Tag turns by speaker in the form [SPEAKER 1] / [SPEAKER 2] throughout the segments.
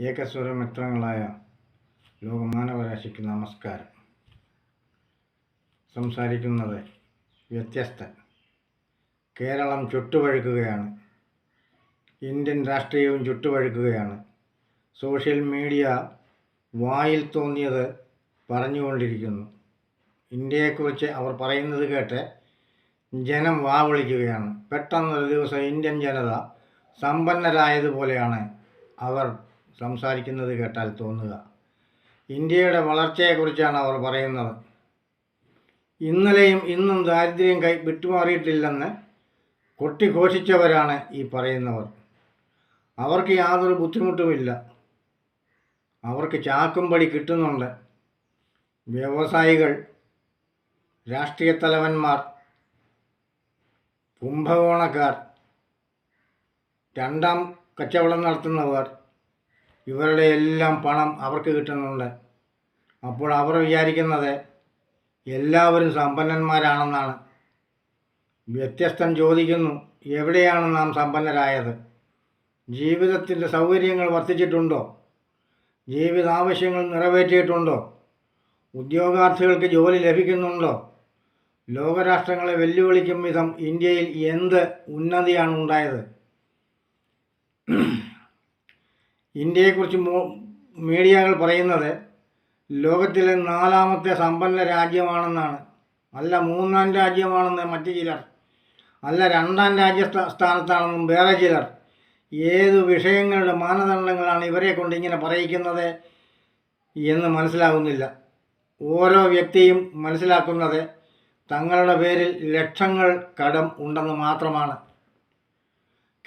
[SPEAKER 1] ഏകസ്വരമിത്രങ്ങളായ ലോകമാനവരാശിക്ക് നമസ്കാരം. സംസാരിക്കുന്നത് വ്യത്യസ്തൻ. കേരളം ചുട്ടുപഴുക്കുകയാണ്. ഇന്ത്യൻ രാഷ്ട്രീയവും ചുട്ടുപഴുക്കുകയാണ്. സോഷ്യൽ മീഡിയ വായിൽ തോന്നിയത് പറഞ്ഞുകൊണ്ടിരിക്കുന്നു. ഇന്ത്യയെക്കുറിച്ച് അവർ പറയുന്നത് കേട്ട് ജനം വാ വിളിക്കുകയാണ്. പെട്ടെന്നൊരു ദിവസം ഇന്ത്യൻ ജനത സമ്പന്നരായതുപോലെയാണ് അവർ സംസാരിക്കുന്നത് കേട്ടാൽ തോന്നുക. ഇന്ത്യയുടെ വളർച്ചയെക്കുറിച്ചാണ് അവർ പറയുന്നത്. ഇന്നലെയും ഇന്നും ദാരിദ്ര്യം കൈ വിട്ടുമാറിയിട്ടില്ലെന്ന് കൊട്ടിഘോഷിച്ചവരാണ് ഈ പറയുന്നവർ. അവർക്ക് യാതൊരു ബുദ്ധിമുട്ടുമില്ല. അവർക്ക് ചാക്കുംപടി കിട്ടുന്നുണ്ട്. വ്യവസായികൾ രാഷ്ട്രീയ തലവന്മാർ കുംഭകോണക്കാർ രണ്ടാം കച്ചവടം നടത്തുന്നവർ ഇവരുടെ എല്ലാം പണം അവർക്ക് കിട്ടുന്നുണ്ട്. അപ്പോൾ അവർ വിചാരിക്കുന്നത് എല്ലാവരും സമ്പന്നന്മാരാണെന്നാണ്. വ്യത്യസ്തൻ ചോദിക്കുന്നു എവിടെയാണ് നാം സമ്പന്നരായത്? ജീവിതത്തിന്റെ സൗകര്യങ്ങൾ വർദ്ധിച്ചിട്ടുണ്ടോ? ജീവിതാവശ്യങ്ങൾ നിറവേറ്റിയിട്ടുണ്ടോ? ഉദ്യോഗാർത്ഥികൾക്ക് ജോലി ലഭിക്കുന്നുണ്ടോ? ലോകരാഷ്ട്രങ്ങളെ വെല്ലുവിളിക്കും വിധം ഇന്ത്യയിൽ എന്ത് ഉന്നതിയാണ് ഉണ്ടായത്? ഇന്ത്യയെക്കുറിച്ച് മീഡിയകൾ പറയുന്നത് ലോകത്തിലെ നാലാമത്തെ സമ്പന്ന രാജ്യമാണെന്നാണ്. അല്ല മൂന്നാം രാജ്യമാണെന്ന് മറ്റു ചിലർ. അല്ല രണ്ടാം രാജ്യ സ്ഥാനത്താണെന്നും വേറെ ചിലർ. ഏത് വിഷയങ്ങളുടെ മാനദണ്ഡങ്ങളാണ് ഇവരെ കൊണ്ട് ഇങ്ങനെ പറയിക്കുന്നത് എന്ന് മനസ്സിലാകുന്നില്ല ഓരോ വ്യക്തിയും മനസ്സിലാക്കുന്നത് തങ്ങളുടെ പേരിൽ ലക്ഷങ്ങൾ കടം ഉണ്ടെന്ന് മാത്രമാണ്.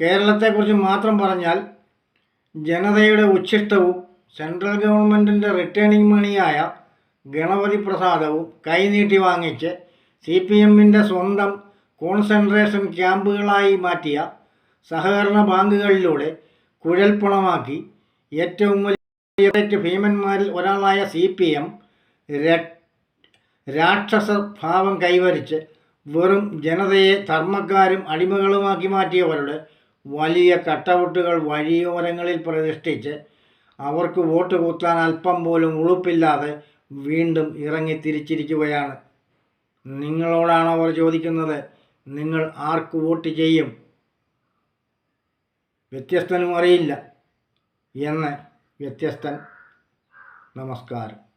[SPEAKER 1] കേരളത്തെക്കുറിച്ച് മാത്രം പറഞ്ഞാൽ ജനതയുടെ ഉച്ഛിഷ്ടവും സെൻട്രൽ ഗവൺമെന്റിന്റെ റിട്ടേണിംഗ് മണിയായ ഗണപതി പ്രസാദവും കൈനീട്ടി വാങ്ങിച്ച് സി പി എമ്മിന്റെ സ്വന്തം കോൺസെൻട്രേഷൻ ക്യാമ്പുകളായി മാറ്റിയ സഹകരണ ബാങ്കുകളിലൂടെ കുഴൽപ്പണമാക്കി ഏറ്റവും വലിയ ഭീമന്മാരിൽ ഒരാളായ സി പി എം രാക്ഷസ ഭാവം കൈവരിച്ച് വെറും ജനതയെ ധർമ്മക്കാരും അടിമകളുമാക്കി മാറ്റിയവരുടെ വലിയ കട്ടൗട്ടുകൾ വഴിയോരങ്ങളിൽ പ്രതിഷ്ഠിച്ച് അവർക്ക് വോട്ട് കുത്താൻ അല്പം പോലും ഉളുപ്പില്ലാതെ വീണ്ടും ഇറങ്ങി തിരിച്ചിരിക്കുകയാണ്. നിങ്ങളോടാണ് അവർ ചോദിക്കുന്നത്? നിങ്ങൾ ആർക്ക് വോട്ട് ചെയ്യും? വ്യത്യസ്തനും അറിയില്ല. എന്ന് വ്യത്യസ്തൻ നമസ്കാരം.